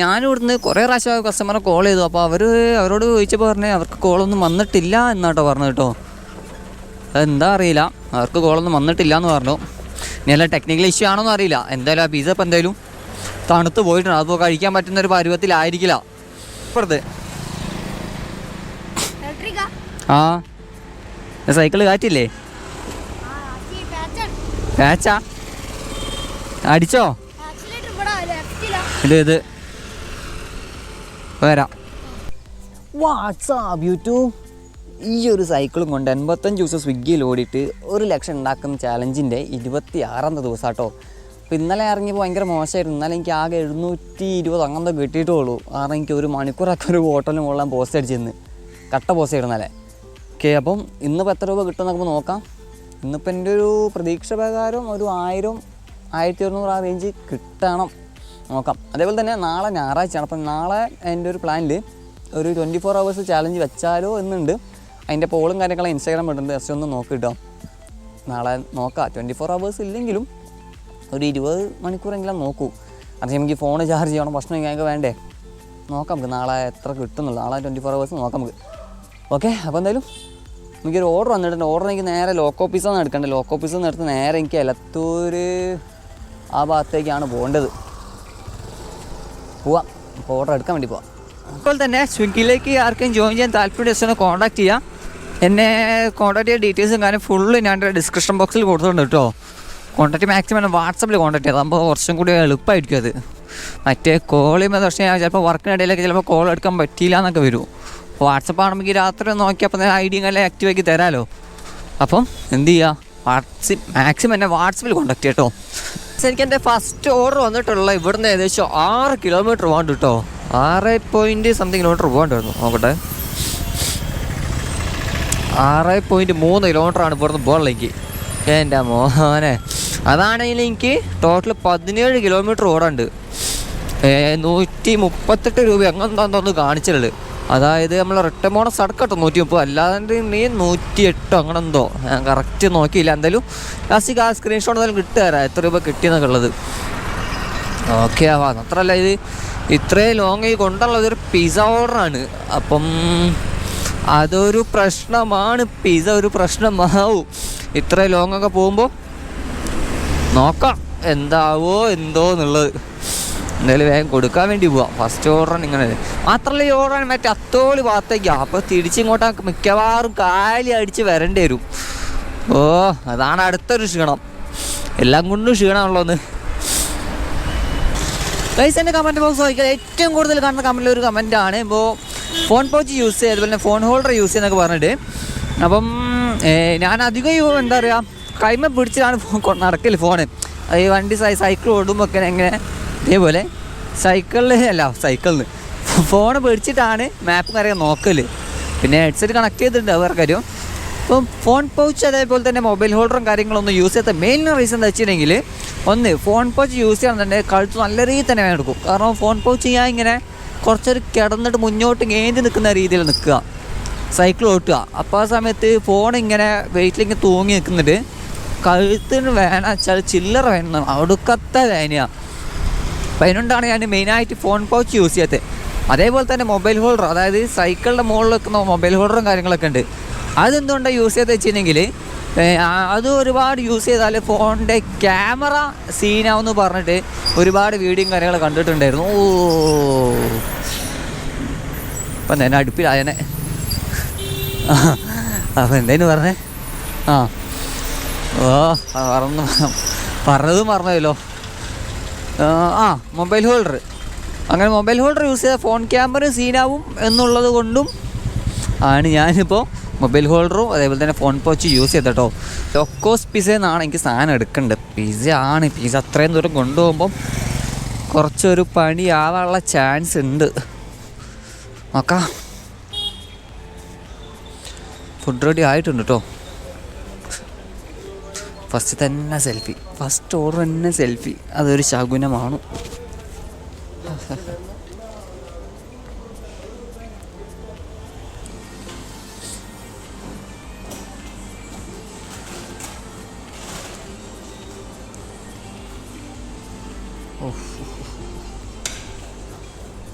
ഞാനിവിടുന്ന് കുറേ പ്രാവശ്യം കസ്റ്റമറെ കോൾ ചെയ്തു. അപ്പോൾ അവർ അവരോട് ചോദിച്ചപ്പോൾ പറഞ്ഞേ അവർക്ക് കോളൊന്നും വന്നിട്ടില്ല എന്നാട്ടോ പറഞ്ഞു കേട്ടോ. എന്താ അറിയില്ല. അവർക്ക് കോളൊന്നും വന്നിട്ടില്ല എന്ന് പറഞ്ഞു. ഇനി അല്ല ടെക്നിക്കൽ ഇഷ്യൂ ആണോന്ന് അറിയില്ല. എന്തായാലും ആ പിസ ഇപ്പം എന്തായാലും തണുത്ത് പോയിട്ടുണ്ട്. അതിപ്പോൾ കഴിക്കാൻ പറ്റുന്ന ഒരു പരുവത്തിലായിരിക്കില്ല. ഇപ്പുറത്ത്. ആ? സൈക്കിൾ കാറ്റില്ലേ? കാച്ചാ അടിച്ചോ? ഇത് വരാം. വാട്സാപ്പ് യൂട്യൂബ് ഈ ഒരു സൈക്കിളും കൊണ്ട് എൺപത്തഞ്ച് ദിവസം സ്വിഗ്ഗിയിൽ ഓടിയിട്ട് ഒരു ലക്ഷം ഉണ്ടാക്കുന്ന ചാലഞ്ചിന്റെ ഇരുപത്തി ആറാമത്തെ ദിവസം കേട്ടോ അപ്പോൾ ഇന്നലെ ഇറങ്ങിയപ്പോൾ ഭയങ്കര മോശമായിരുന്നു. ഇന്നലെ എനിക്ക് ആകെ എഴുന്നൂറ്റി ഇരുപത് അങ്ങനത്തെ കിട്ടിയിട്ടുള്ളൂ. കാരണം എനിക്ക് ഒരു മണിക്കൂറൊക്കെ ഒരു ഹോട്ടലിന് മുകളിൽ പോസ്റ്റ് അടിച്ചിരുന്ന്. കട്ട പോസ്റ്റ് ഇടുന്നാലേ ഓക്കെ അപ്പം ഇന്നിപ്പോൾ എത്ര രൂപ കിട്ടും നമുക്ക് നോക്കാം. ഇന്നിപ്പോൾ എന്റെ ഒരു പ്രതീക്ഷ പ്രകാരം ഒരു ആയിരം ആയിരത്തി ഒരുന്നൂറ് ആ റേഞ്ച് കിട്ടണം. നോക്കാം. അതേപോലെ തന്നെ നാളെ ഞായറാഴ്ചയാണ്. അപ്പം നാളെ എന്റെ ഒരു പ്ലാനിൽ ഒരു ട്വന്റി ഫോർ അവേഴ്സ് ചാലഞ്ച് വെച്ചാലോ എന്നുണ്ട്. അതിന്റെ പോളും കാര്യങ്ങളും ഇൻസ്റ്റാഗ്രാം ഇടുന്നുണ്ട്. ജസ്റ്റ് ഒന്ന് നോക്കി കിട്ടാം നാളെ നോക്കാം. ട്വന്റി ഫോർ അവേഴ്സ് ഇല്ലെങ്കിലും ഒരു ഇരുപത് മണിക്കൂറെങ്കിലും നോക്കൂ. കാരണം എനിക്ക് ഫോൺ ചാർജ് ചെയ്യണം. ഭക്ഷണം ഞങ്ങൾക്ക് വേണ്ടേ? നോക്കാം നമുക്ക് നാളെ എത്ര കിട്ടുന്നുള്ളൂ. നാളെ ട്വന്റി ഫോർ അവേഴ്സ് നോക്കാം നമുക്ക്. ഓക്കെ അപ്പോൾ എന്തായാലും എനിക്കൊരു ഓർഡർ വന്നിട്ടുണ്ട്. ഓർഡർ എനിക്ക് നേരെ ലോക്കോ ഓഫീസാണ് എടുക്കേണ്ടത് ലോക്ക് ഓഫീസിൽ നിന്ന് എടുത്ത് നേരെ എനിക്ക് എലത്തൂർ ആ ഭാഗത്തേക്കാണ് പോകേണ്ടത്. പോവാം. അപ്പോൾ ഓർഡർ എടുക്കാൻ വേണ്ടി പോവാം. അതുപോലെ തന്നെ സ്വിഗ്ഗിയിലേക്ക് ആർക്കും ജോയിൻ ചെയ്യാൻ താല്പര്യം ജസ്റ്റ് ഒന്ന് കോൺടാക്ട് ചെയ്യാം. എന്നെ കോൺടാക്ട് ചെയ്യാൻ ഡീറ്റെയിൽസും കാര്യം ഫുള്ള് ഞാൻ ഡിസ്ക്രിപ്ഷൻ ബോക്സിൽ കൊടുത്തിട്ടുണ്ട് കേട്ടോ. കോൺടാക്ട് മാക്സിമം വാട്സപ്പിൽ കോൺടാക്ട് ചെയ്യാം. അപ്പോൾ കുറച്ചും കൂടി എളുപ്പമായിരിക്കും അത്. മറ്റേ കോൾ ചെയ്യുമ്പോൾ പക്ഷേ ഞാൻ ചിലപ്പോൾ വർക്കിനിടയിലൊക്കെ ചിലപ്പോൾ കോൾ എടുക്കാൻ പറ്റിയില്ല എന്നൊക്കെ വരും. വാട്സപ്പ് ആണെങ്കിൽ രാത്രി നോക്കിയപ്പോൾ ഐ ഡിയും എല്ലാം ആക്റ്റീവ് ആക്കി തരാമല്ലോ അപ്പം എന്ത് ചെയ്യുക വാട്സപ്പ് മാക്സിമം എന്നെ വാട്സപ്പിൽ കോൺടാക്ട് ചെയ്യട്ടോ എനിക്ക് എന്റെ ഫസ്റ്റ് ഓർഡർ വന്നിട്ടുള്ള ഇവിടുന്ന് ഏകദേശം ആറ് കിലോമീറ്റർ പോകാണ്ട് കേട്ടോ ആറ് പോയിന്റ് സംതിങ് കിലോമീറ്റർ പോകാണ്ടായിരുന്നു നോക്കട്ടെ. ആറ് പോയിന്റ് മൂന്ന് കിലോമീറ്ററാണ് ഇവിടുന്ന് പോകാനുള്ളെനിക്ക് എന്റെ മോനെ. അതാണെങ്കിൽ എനിക്ക് ടോട്ടൽ പതിനേഴ് കിലോമീറ്റർ ഓടാണ്ട് നൂറ്റി മുപ്പത്തെട്ട് രൂപ അങ്ങനെന്താന്ന് തോന്നുന്നു കാണിച്ചിട്ടുള്ളത് അതായത് നമ്മൾ റിട്ടേൺ ബോണസ് അടക്കട്ടോ നൂറ്റി മുപ്പത് അല്ലാതെ നീ നൂറ്റി എട്ടോ അങ്ങനെ എന്തോ. ഞാൻ കറക്റ്റ് നോക്കിയില്ല. എന്തായാലും ലാസ്റ്റ് ആ സ്ക്രീൻഷോട്ട് എന്തായാലും കിട്ടുതരാം എത്ര രൂപ കിട്ടിയെന്നൊക്കെ ഉള്ളത്. ഓക്കെ ആവാം അത്രല്ല ഇത് ഇത്രയും ലോങ് ഈ കൊണ്ടുള്ളത് ഒരു പിസ്സ ഓർഡറാണ് അപ്പം അതൊരു പ്രശ്നമാണ്. പിസ ഒരു പ്രശ്നമാവും. ഇത്രയും ലോങ്ങൊക്കെ പോകുമ്പോൾ നോക്കാം. എന്താവോ എന്തോ എന്നുള്ളത്. എന്തായാലും വേഗം കൊടുക്കാൻ വേണ്ടി പോവാം. ഫസ്റ്റ് ഓർഡർ ഇങ്ങനെ. മാത്രമല്ല ഈ ഓർഡർ മറ്റേ അത്തോളി ഭാഗത്തേക്കാണ് അപ്പോൾ തിരിച്ചിങ്ങോട്ടാ മിക്കവാറും കാലി അടിച്ച് വരേണ്ടി വരും. ഓ അതാണ് അടുത്തൊരു ക്ഷീണം. എല്ലാം കൊണ്ടും ക്ഷീണമുള്ളൂന്ന് ഗൈസ് എന്റെ കമന്റ് ബോക്സ് നോക്കിയാൽ ഏറ്റവും കൂടുതൽ കാണുന്ന കമന്റിൽ ഒരു കമന്റാണ് ഇപ്പോൾ ഫോൺ പോച്ച് യൂസ് ചെയ്യുക അതുപോലെ തന്നെ ഫോൺ ഹോൾഡർ യൂസ് ചെയ്യുന്നൊക്കെ പറഞ്ഞിട്ട്. അപ്പം ഞാൻ അധികം എന്താ പറയുക കൈമ പിടിച്ചിട്ടാണ് നടക്കൽ ഫോണ് ഈ വണ്ടി സൈക്കിൾ ഓടുമ്പോൾ ഒക്കെ എങ്ങനെ ഇതേപോലെ സൈക്കിളിൽ അല്ല സൈക്കിളിൽ ഫോൺ പിടിച്ചിട്ടാണ് മാപ്പ് കറിയാൻ നോക്കൽ പിന്നെ ഹെഡ്സെറ്റ് കണക്ട് ചെയ്തിട്ടുണ്ട് വേറെ കാര്യം. ഇപ്പം ഫോൺ പൗച്ച് അതേപോലെ തന്നെ മൊബൈൽ ഹോൾഡറും കാര്യങ്ങളൊന്നും യൂസ് ചെയ്യാത്ത മെയിൻ റീസൺ എന്താ വെച്ചിട്ടുണ്ടെങ്കിൽ ഒന്ന് ഫോൺ പൗച്ച് യൂസ് ചെയ്യണമെന്നുണ്ടെങ്കിൽ കഴുത്ത് നല്ല രീതിയിൽ തന്നെ എടുക്കും. കാരണം ഫോൺ പൗച്ച് ഞാൻ ഇങ്ങനെ കുറച്ചൊരു കിടന്നിട്ട് മുന്നോട്ട് ഏന്തി നിൽക്കുന്ന രീതിയിൽ നിൽക്കുക. സൈക്കിൾ ഓട്ടുക. അപ്പോൾ ആ സമയത്ത് ഫോൺ ഇങ്ങനെ വെയിറ്റിലിങ്ങനെ തൂങ്ങി നിൽക്കുന്നുണ്ട്. കഴുത്തിന് വേണം വെച്ചാൽ ചില്ലറ വേണം ഒടുക്കത്തെ വേനയാണ് അപ്പം അതിനുകൊണ്ടാണ് ഞാൻ മെയിനായിട്ട് ഫോൺ പൗച്ച് യൂസ് ചെയ്യാത്തത് അതേപോലെ തന്നെ മൊബൈൽ ഹോൾഡർ അതായത് സൈക്കിളിന്റെ മുകളിൽ വെക്കുന്ന മൊബൈൽ ഹോൾഡറും കാര്യങ്ങളൊക്കെ ഉണ്ട്. അതെന്തുകൊണ്ടാണ് യൂസ് ചെയ്ത് വെച്ചിട്ടുണ്ടെങ്കിൽ അത് ഒരുപാട് യൂസ് ചെയ്താൽ ഫോണിന്റെ ക്യാമറ സീനാവെന്ന് പറഞ്ഞിട്ട് ഒരുപാട് വീഡിയോയും കാര്യങ്ങൾ കണ്ടിട്ടുണ്ടായിരുന്നു. ഓ. അപ്പം തന്നെ അടുപ്പിലായനെ അപ്പം എന്തേന്ന് പറഞ്ഞേ? ആ. ഓ പറഞ്ഞു പറഞ്ഞതും മറന്നല്ലോ ആ, മൊബൈൽ ഹോൾഡർ അങ്ങനെ മൊബൈൽ ഹോൾഡർ യൂസ് ചെയ്താൽ ഫോൺ ക്യാമറ സീനാവും എന്നുള്ളത് കൊണ്ടും ആണ് ഞാനിപ്പോൾ മൊബൈൽ ഹോൾഡറും അതേപോലെ തന്നെ ഫോൺ പോച്ച് യൂസ് ചെയ്തട്ടോ ലൊക്കോസ് പിസ എന്നാണ് എനിക്ക് സാധനം എടുക്കേണ്ടത് പിസ ആണ്. പിസ അത്രയും ദൂരം കൊണ്ടുപോകുമ്പം കുറച്ചൊരു പണിയാവാനുള്ള ചാൻസ് ഉണ്ട്. നോക്കാം. ഫുഡ് റെഡി ആയിട്ടുണ്ട് കേട്ടോ ഫസ്റ്റ് തന്നെ സെൽഫി ഫസ്റ്റ് ഓർഡർ തന്നെ സെൽഫി. അതൊരു ശകുനമാണ്.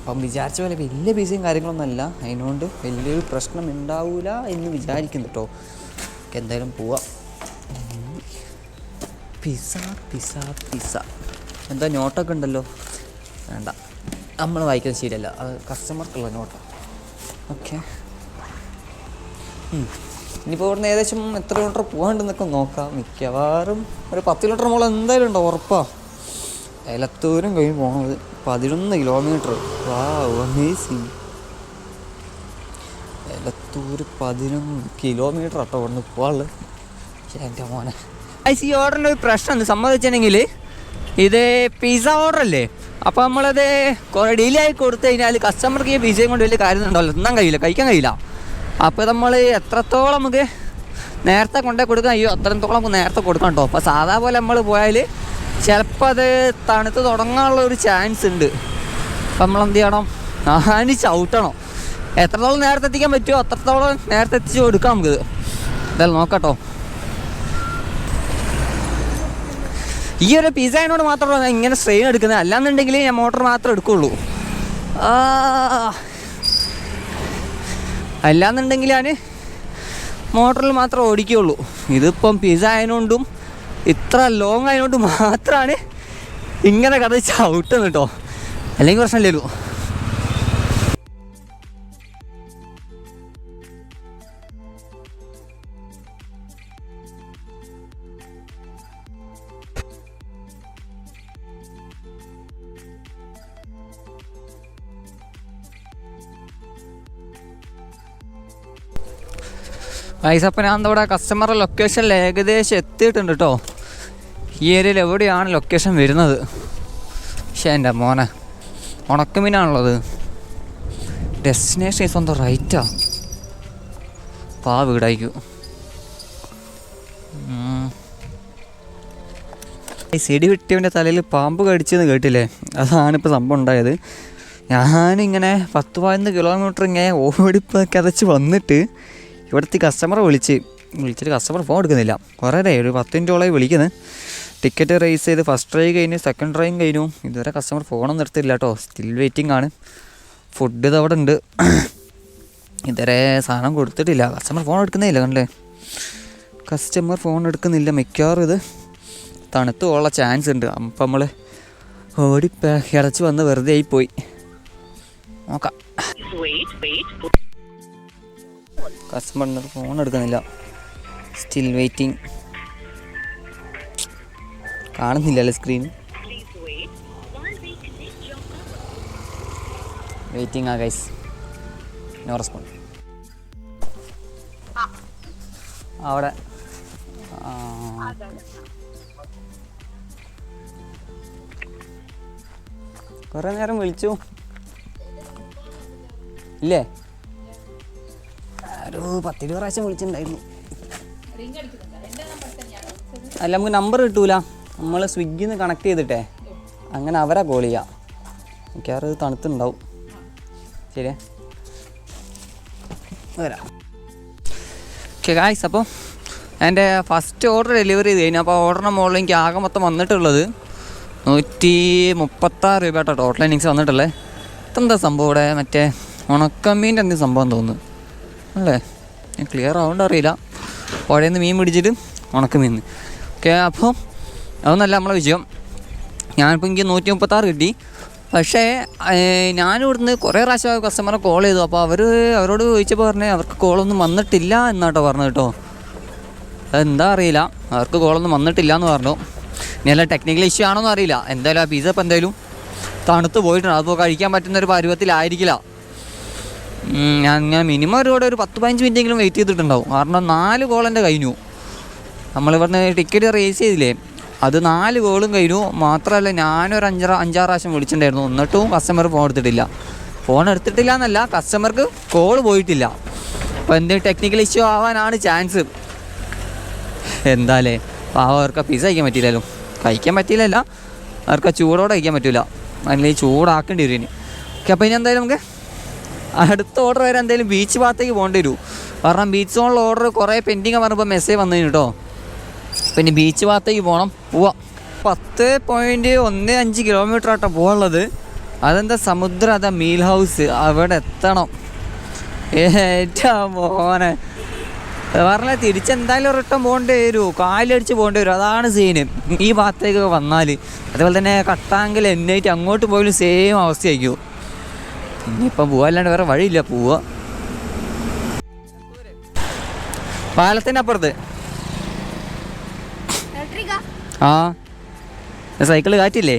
അപ്പം വിചാരിച്ച പോലെ വലിയ ബിസിയും കാര്യങ്ങളൊന്നും അല്ല. അതിനോണ്ട് വലിയൊരു പ്രശ്നം ഉണ്ടാവില്ല എന്ന് വിചാരിക്കുന്നു കേട്ടോ എന്തായാലും പോവാം. Pizza pizza pizza. എന്താ നോട്ടൊക്കെ ഉണ്ടല്ലോ? വേണ്ട. നമ്മൾ വായിക്കുന്നത് ശരിയല്ല അത് കസ്റ്റമർക്കുള്ള നോട്ടാണ് ഓക്കെ. ഇനിയിപ്പോൾ ഇവിടുന്ന് ഏകദേശം എത്ര കിലോമീറ്റർ പോകാണ്ടെന്നൊക്കെ നോക്കാം. മിക്കവാറും ഒരു പത്ത് കിലോമീറ്റർ മുകളിൽ എന്തായാലും ഉണ്ടോ? ഉറപ്പാ. എലത്തൂരും കഴിഞ്ഞ് പോകണത് പതിനൊന്ന് കിലോമീറ്റർ വാ അമേസിങ് എലത്തൂർ പതിനൊന്ന് കിലോമീറ്റർ ആട്ടോ ഇവിടുന്ന് പോകാനുള്ളത് എന്റെ മോനെ. ഐസ് ഈ ഓർഡറിന്റെ ഒരു പ്രശ്നം എന്ന് സമ്മതിച്ചിട്ടുണ്ടെങ്കിൽ ഇത് പിസ്സ ഓർഡർ അല്ലേ? അപ്പോൾ നമ്മളത് കുറേ ഡിലേ ആയി കൊടുത്തു കഴിഞ്ഞാൽ കസ്റ്റമർക്ക് ഈ പിസയും കൊണ്ട് വലിയ കാര്യം ഉണ്ടാവില്ല തിന്നാൻ കഴിയില്ല കഴിക്കാൻ കഴിയില്ല. അപ്പോൾ നമ്മൾ എത്രത്തോളം നമുക്ക് നേരത്തെ കൊണ്ടേ കൊടുക്കാൻ അയ്യോ അത്രത്തോളം നമുക്ക് നേരത്തെ കൊടുക്കണം കേട്ടോ. അപ്പോൾ സാധാ പോലെ നമ്മൾ പോയാൽ ചിലപ്പോൾ അത് തണുത്ത് തുടങ്ങാനുള്ള ഒരു ചാൻസ് ഉണ്ട്. അപ്പം നമ്മൾ എന്ത് ചെയ്യണം? ആനി ചവിട്ടണം എത്രത്തോളം നേരത്തെ എത്തിക്കാൻ പറ്റുമോ അത്രത്തോളം നേരത്തെ എത്തിച്ച് കൊടുക്കാം നമുക്കിത് എന്തായാലും നോക്കട്ടോ ഈ ഒരു പിസൈനോട് മാത്രമാണ് ഇങ്ങനെ സ്ട്രെയിൻ എടുക്കുന്നത്. അല്ലാന്നുണ്ടെങ്കിൽ ഞാൻ മോട്ടർ മാത്രമേ എടുക്കുള്ളൂ. അല്ലാന്നുണ്ടെങ്കിൽ ഞാൻ മോട്ടറിൽ മാത്രമേ ഓടിക്കുകയുള്ളൂ ഇതിപ്പം പിസ ആയതുകൊണ്ടും ഇത്ര ലോങ് ആയതുകൊണ്ട് മാത്രമാണ് ഇങ്ങനെ കഥ ചവിട്ടുന്നു കേട്ടോ അല്ലെങ്കിൽ പ്രശ്നമില്ലല്ലോ. ഐസപ്പം ഞാൻ ഇവിടെ കസ്റ്റമറുടെ ലൊക്കേഷനിൽ ഏകദേശം എത്തിയിട്ടുണ്ട് കേട്ടോ ഈ ഏരിയയിൽ എവിടെയാണ് ലൊക്കേഷൻ വരുന്നത്? പക്ഷേ എന്റെ മോനെ. ഉണക്കമീനാണുള്ളത്. ഡെസ്റ്റിനേഷൻ സ്വന്തം റൈറ്റാ പാ വീടായിക്കൂ. ഈ ചെടി വെട്ടിയവന്റെ തലയിൽ പാമ്പ് കടിച്ചെന്ന് കേട്ടില്ലേ? അതാണ് ഇപ്പോൾ സംഭവം ഉണ്ടായത്. ഞാനിങ്ങനെ പത്ത് പതിനൊന്ന് കിലോമീറ്റർ ഇങ്ങനെ ഓടിപ്പ് കതച്ച് വന്നിട്ട് ഇവിടുത്തെ കസ്റ്റമറെ വിളിച്ച് വിളിച്ചിട്ട് കസ്റ്റമർ ഫോൺ എടുക്കുന്നില്ല. കുറേ ഒരു പത്ത് മിനിറ്റോളായി വിളിക്കുന്നത് ടിക്കറ്റ് റേസ് ചെയ്ത് ഫസ്റ്റ് ട്രൈ കഴിഞ്ഞു സെക്കൻഡ് ട്രൈയും കഴിഞ്ഞു. ഇതുവരെ കസ്റ്റമർ ഫോണൊന്നും എടുത്തില്ല കേട്ടോ സ്റ്റിൽ വെയിറ്റിംഗ് ആണ്. ഫുഡ് ഇത് അവിടെ ഉണ്ട്. ഇതുവരെ സാധനം കൊടുത്തിട്ടില്ല. കസ്റ്റമർ ഫോൺ എടുക്കുന്നില്ല കണ്ടേ കസ്റ്റമർ ഫോൺ എടുക്കുന്നില്ല മിക്കവാറും ഇത്. തണുത്ത് ചാൻസ് ഉണ്ട്. അപ്പം നമ്മൾ ഓടി ഇടച്ച് വന്ന് വെറുതെ ആയി പോയി. നോക്കാം. കസ്റ്റമറിന് ഫോൺ എടുക്കുന്നില്ല. സ്റ്റിൽ വെയിറ്റിംഗ് കാണുന്നില്ലല്ലേ സ്ക്രീൻ വെയിറ്റിംഗ് ആ ഗൈസ് നോ റെസ്പോണ്ട് അവിടെ. കുറേ നേരം വിളിച്ചു. ഇല്ലേ? ഒരു പത്തിരുപത് പ്രാവശ്യം വിളിച്ചിട്ടുണ്ടായിരുന്നു. അല്ല നമുക്ക് നമ്പർ കിട്ടൂല. നമ്മൾ സ്വിഗ്ഗിന്ന് കണക്ട് ചെയ്തിട്ടേ. അങ്ങനെ അവരാ കോൾ ചെയ്യാം. മിക്കവാറും തണുത്തുണ്ടാവും. ശരി വരാം. ഓക്കെ ഗായ്സ് അപ്പോൾ എന്റെ ഫസ്റ്റ് ഓർഡർ ഡെലിവറി ചെയ്ത് കഴിഞ്ഞു. അപ്പോൾ ഓർഡറിന് മുകളിൽ എനിക്ക് ആകെ മൊത്തം വന്നിട്ടുള്ളത് നൂറ്റി മുപ്പത്താറ് രൂപ ടോട്ടൽ ഇന്നിങ്സ് വന്നിട്ടുള്ളത് ഇതെന്താ സംഭവം ഇവിടെ? മറ്റേ ഉണക്കമ്മീന്റെ എന്തെങ്കിലും സംഭവം തോന്നുന്നു. അല്ലേ? ഞാൻ ക്ലിയർ ആവേണ്ട അറിയില്ല. പുഴയിൽ നിന്ന് മീൻ പിടിച്ചിട്ട് ഉണക്കമീൻ ഓക്കെ അപ്പോൾ അതൊന്നല്ല നമ്മളെ വിജയം. ഞാനിപ്പോൾ എനിക്ക് നൂറ്റി മുപ്പത്താറ് കിട്ടി. പക്ഷേ ഞാനിവിടുന്ന് കുറേ പ്രാവശ്യം കസ്റ്റമറെ കോൾ ചെയ്തു. അപ്പോൾ അവർ അവരോട് ചോദിച്ചപ്പോൾ പറഞ്ഞേ അവർക്ക് കോളൊന്നും വന്നിട്ടില്ല എന്നാട്ടോ പറഞ്ഞത് കേട്ടോ. അതെന്താ അറിയില്ല. അവർക്ക് കോളൊന്നും വന്നിട്ടില്ല എന്ന് പറഞ്ഞു. ഇനി അല്ല ടെക്നിക്കൽ ഇഷ്യൂ ആണോന്നും അറിയില്ല. എന്തായാലും ആ പിസ്സ ഇപ്പം എന്തായാലും തണുത്ത് പോയിട്ടുണ്ട്. അതിപ്പോൾ കഴിക്കാൻ പറ്റുന്ന ഒരു പരുവത്തിലായിരിക്കില്ല. ഞാൻ ഞാൻ മിനിമം ഒരു ഒരു പത്ത് പതിനഞ്ച് മിനിറ്റെങ്കിലും വെയിറ്റ് ചെയ്തിട്ടുണ്ടാവും. കാരണം നാല് ഗോൾ എന്റെ കഴിഞ്ഞു. നമ്മളിവിടുന്ന് ടിക്കറ്റ് റേസ് ചെയ്തില്ലേ? അത് നാല് ഗോളും കഴിഞ്ഞു. മാത്രമല്ല ഞാനൊരു അഞ്ചാറ് അഞ്ചാറ് പ്രാവശ്യം വിളിച്ചിട്ടുണ്ടായിരുന്നു. എന്നിട്ടും കസ്റ്റമർ ഫോൺ എടുത്തിട്ടില്ല. ഫോൺ എടുത്തിട്ടില്ല എന്നല്ല കസ്റ്റമർക്ക് കോൾ പോയിട്ടില്ല. അപ്പോൾ എന്തെങ്കിലും ടെക്നിക്കൽ ഇഷ്യൂ ആവാനാണ് ചാൻസ് എന്താലേ? പാവം അവർക്ക് പിസ്സ കഴിക്കാൻ പറ്റിയില്ലല്ലോ. കഴിക്കാൻ പറ്റിയില്ലല്ല. അവർക്ക് ചൂടോടെ കഴിക്കാൻ പറ്റില്ല അല്ലെങ്കിൽ ചൂടാക്കേണ്ടി വരും ഇനി. ഓക്കെ അപ്പോൾ ഇനി എന്തായാലും നമുക്ക് അടുത്ത ഓർഡർ വരെ എന്തായാലും ബീച്ച് ഭാഗത്തേക്ക് പോകേണ്ടി വരും. കാരണം ബീച്ച് സോണിൽ ഓർഡർ കുറേ പെൻഡിങ് പറഞ്ഞപ്പോൾ മെസ്സേജ് വന്നു കേട്ടോ. പിന്നെ ബീച്ച് ഭാഗത്തേക്ക് പോകണം പോവാം. പത്ത് പോയിന്റ് ഒന്ന് അഞ്ച് കിലോമീറ്റർ ആട്ടോ പോകാനുള്ളത് അതെന്താ സമുദ്രം? അതാ മീൽ ഹൗസ് അവിടെ എത്തണം. ഏറ്റാ മോനെ. പറഞ്ഞ തിരിച്ചെന്തായാലും റിട്ടേൺ പോകേണ്ടി വരും. കാലടിച്ച് പോകേണ്ടി വരും. അതാണ് സീന് ഈ ഭാഗത്തേക്ക് വന്നാൽ അതുപോലെ തന്നെ കട്ടാങ്കിൽ എന്നായിട്ട് അങ്ങോട്ട് പോയാലും സെയിം അവസ്ഥയായിരിക്കും. ഇനിയിപ്പം പോവാല്ലാണ്ട് വേറെ വഴിയില്ല പോവുക പാലത്തിന്റെ അപ്പുറത്ത്. ആ? സൈക്കിൾ കാറ്റില്ലേ?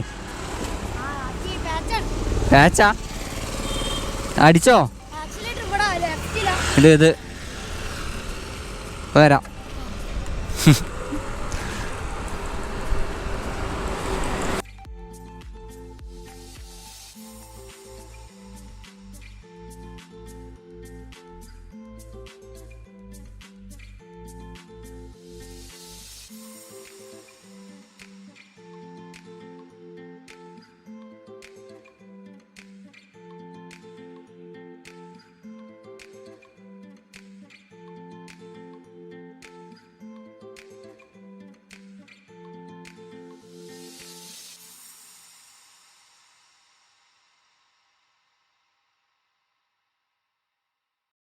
പാച്ചാ അടിച്ചോ? ഇത് ഇത്. വരാം.